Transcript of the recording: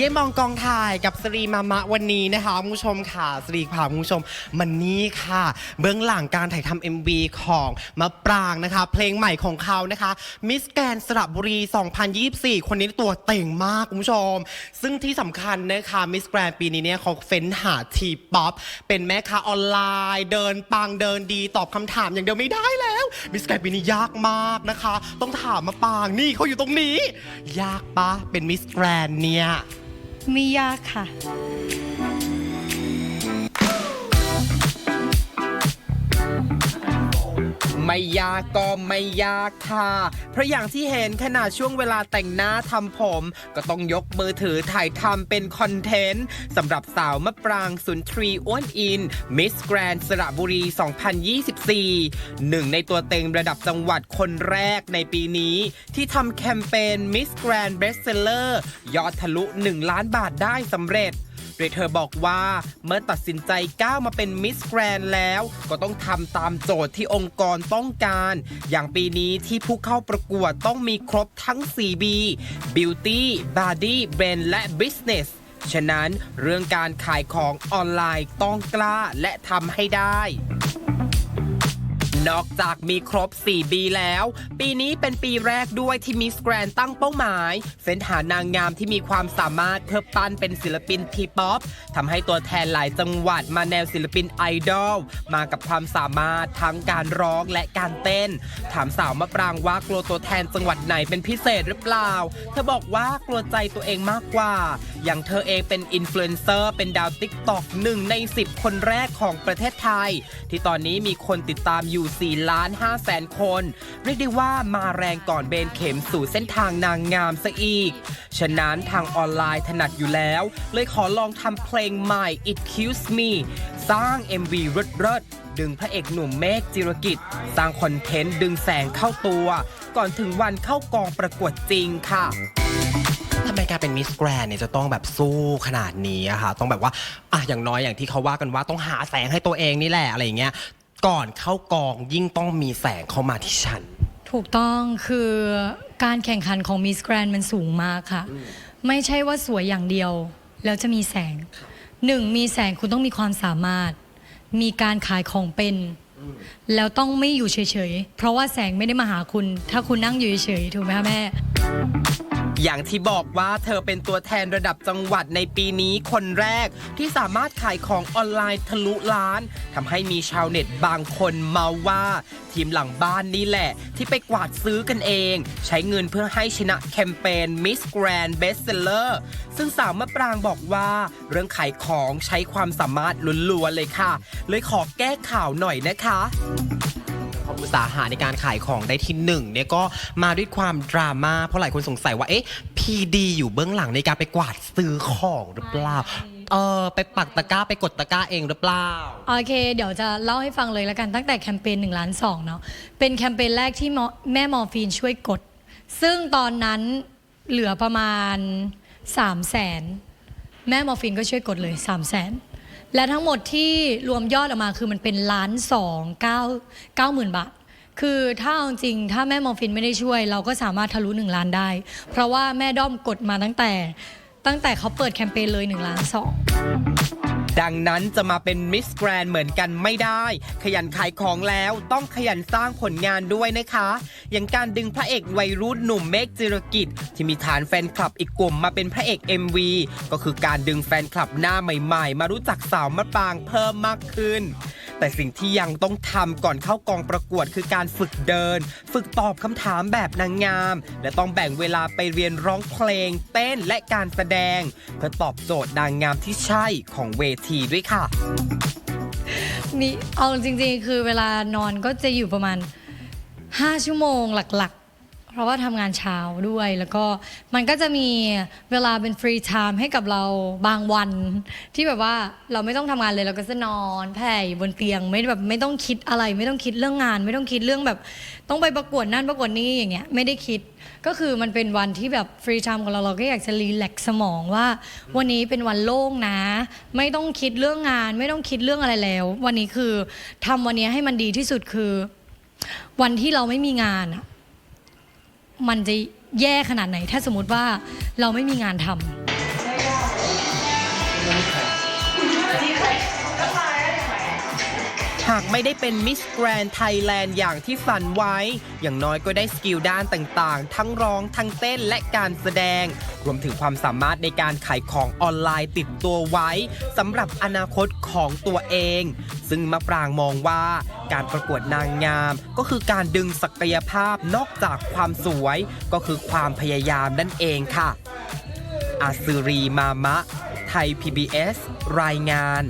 เย่มองกองถ่ายกับสรีมามะวันนี้นะคะคุณผู้ชมค่ะสรีพาคุณผู้ชมมันนี่ค่ะ เบื้องหลังการถ่ายทำ MV ของมะปรางนะคะ เพลงใหม่ของเขานะคะมิสแกนสระบุรี 2024 คนนี้ตัวเต่งมากคุณผู้ชม ซึ่งที่สำคัญนะคะมิสแกรนปีนี้เนี่ยเขาเฟ้นหาทีป๊อปเป็นแม่ค้าออนไลน์ เดินปังเดินดีตอบคำถามอย่างเดียวไม่ได้แล้วมิสแกรนปีนี้ยากมากนะคะ ต้องถามมาปรางนี่เขาอยู่ตรงนี้ ยากปะเป็นมิสแกรนเนี่ย ไม่ยากค่ะ ไม่ยากก็ไม่ยากค่ะ เพราะอย่างที่เห็นขนาดช่วงเวลาแต่งหน้าทำผม ก็ต้องยกมือถือถ่ายทำเป็นคอนเทนต์สำหรับสาวมะปรางสุนทรีอ้วนอิน มิสแกรนสระบุรี 2024 หนึ่งในตัวเต็งระดับจังหวัดคนแรกในปีนี้ ที่ทำแคมเปญ Miss Grand Bestseller ยอดทะลุ 1 ล้านบาทได้สำเร็จ โดยเธอบอกว่าเมื่อตัดสินใจก้าวมาเป็นมิสแกรนแล้ว ก็ต้องทำตามโจทย์ที่องค์กรต้องการ อย่างปีนี้ที่ผู้เข้าประกวดต้องมีครบทั้ง 4B Beauty Body Brand และ Business ฉะนั้นเรื่องการขายของออนไลน์ต้องกล้าและทำให้ได้ นอกจากมีครบ 4B แล้ว ปีนี้เป็นปีแรกด้วยที่มิสแกรนตั้งเป้าหมายเฟ้นหานางงามที่มีความสามารถเพื่อปั้นเป็นศิลปินทีป๊อปทำให้ตัวแทนหลายจังหวัดมาแนวศิลปินไอดอลมากับความสามารถทั้งการร้องและการเต้น ถามสาวมะปรางว่ากลัวตัวแทนจังหวัดไหนเป็นพิเศษหรือเปล่า เธอบอกว่ากลัวใจตัวเองมากกว่า อย่างเธอเองเป็นอินฟลูเอนเซอร์เป็นดาวติ๊กตอกหนึ่งใน 10 คนแรกของประเทศไทย ที่ตอนนี้มีคนติดตามอยู่4 ล้าน5แสนคน เรียกได้ว่ามาแรงก่อนเบนเข็มสู่เส้นทางนางงามซะอีก ฉะนั้นทางออนไลน์ถนัดอยู่แล้ว เลยขอลองทำเพลงใหม่ It Kills Me สร้าง MV รดรดๆดึงพระเอกหนุ่มเมฆจิรกิจ สร้างคอนเทนต์ดึงแสงเข้าตัว ก่อนถึงวันเข้ากองประกวดจริงค่ะทำไมการเป็นมิสแกรนเนี่ยจะต้องแบบสู้ขนาดนี้อะคะต้องแบบว่าอะอย่างน้อยอย่างที่เขาว่ากันว่าต้องหาแสงให้ตัวเองนี่แหละอะไรอย่างเงี้ย ก่อนเข้ากองยิ่งต้องมีแสงเข้ามาที่ฉัน ถูกต้องคือการแข่งขันของ Miss Grand มันสูงมากค่ะ ไม่ใช่ว่าสวยอย่างเดียว แล้วจะมีแสงหนึ่งมีแสงคุณต้องมีความสามารถ มีการขายของเป็น แล้วต้องไม่อยู่เฉยๆ เพราะว่าแสงไม่ได้มาหาคุณ ถ้าคุณนั่งอยู่เฉยๆ ถูกไหมคะแม่ อย่างที่บอกว่าเธอเป็นตัวแทนระดับจังหวัดในปีนี้คนแรกที่สามารถขายของออนไลน์ทะลุล้านทำให้มีชาวเน็ตบางคนเมาว่า ทีมหลังบ้านนี่แหละ ที่ไปกวาดซื้อกันเอง ใช้เงินเพื่อให้ชนะแคมเปญ Miss Grand Bestseller ซึ่งสาวมะปรางบอกว่า เรื่องขายของใช้ความสามารถล้วนๆเลยค่ะ เลยขอแก้ข่าวหน่อยนะคะ อุตสาหะในการขายของได้ที่หนึ่งเนี่ยก็มาด้วยความดราม่าเพราะหลายคนสงสัยว่าเอ๊ะพีดีอยู่เบื้องหลังในการไปกวาดซื้อของหรือเปล่าเออไปปักตะกร้าไปกดตะกร้าเองหรือเปล่า โอเค เดี๋ยวจะเล่าให้ฟังเลยแล้วกันตั้งแต่แคมเปญ1ล้าน2เนาะเป็นแคมเปญแรกที่หมอแม่มอร์ฟีนช่วยกด ซึ่งตอนนั้นเหลือประมาณ 3 0 0แสนแม่มอร์ฟีนก็ช่วยกดเลย 3 0 0แสน และทั้งหมดที่รวมยอดออกมาคือมันเป็นล้านสองเก้าเก้าหมื่นบาท คือถ้าเอาจริงถ้าแม่มอร์ฟินไม่ได้ช่วย เราก็สามารถทะลุ1ล้านได้ เพราะว่าแม่ด้อมกดมาตั้งแต่ ตั้งแต่เขาเปิดแคมเปญเลย1ล้านสอง ดังนั้นจะมาเป็นมิสแกรนเหมือนกันไม่ได้ ขยันขายของแล้วต้องขยันสร้างผลงานด้วยนะคะ อย่างการดึงพระเอกวัยรุ่นหนุ่มเมฆจิรกิจ ที่มีฐานแฟนคลับอีกกลุ่มมาเป็นพระเอก MV ก็คือการดึงแฟนคลับหน้าใหม่ ๆ มารู้จักสาวมะปรางเพิ่มมากขึ้น แต่สิ่งที่ยังต้องทำก่อนเข้ากองประกวดคือการฝึกเดิน ฝึกตอบคำถามแบบนางงาม และต้องแบ่งเวลาไปเรียนร้องเพลง เต้นและการแสดง เพื่อตอบโจทย์นางงามที่ใช่ของเวทีด้วยค่ะ นี่เอาจริงๆ คือเวลานอนก็จะอยู่ประมาณ 5 ชั่วโมงหลัก เพราะว่าทำงานเช้าด้วยแล้วก็มันก็จะมีเวลาเป็นฟรีไทม์ให้กับเราบางวัน ที่แบบว่าเราไม่ต้องทำงานเลยเราก็จะนอนแผ่อยู่บนเตียง ไม่แบบไม่ต้องคิดอะไร ไม่ต้องคิดเรื่องงาน ไม่ต้องคิดเรื่องแบบ ต้องไปประกวดนั่นประกวดนี่อย่างเงี้ยไม่ได้คิดก็คือมันเป็นวันที่แบบฟรีไทม์ของเราเราก็อยากจะรีแลกซ์สมองว่า วันนี้เป็นวันโล่งนะ ไม่ต้องคิดเรื่องงาน ไม่ต้องคิดเรื่องอะไรแล้ว วันนี้คือทำวันนี้ให้มันดีที่สุดคือ วันที่เราไม่มีงานอะ มันจะแย่ขนาดไหน ถ้าสมมติว่าเราไม่มีงานทำากไม่ได้เป็นมิสแกรนไทยแลนด์อย่างที่ฝันไว้ อย่างน้อยก็ได้สกิลด้านต่างๆ ทั้งร้องทั้งเต้นและการแสดง รวมถึงความสามารถในการขายของออนไลน์ติดตัวไว้สำหรับอนาคตของตัวเอง ซึ่งมะปรางมองว่าการประกวดนางงามก็คือการดึงศักยภาพนอกจากความสวย ก็คือความพยายามนั่นเองค่ะ อาซืรีมามะ ไทย PBS รายงาน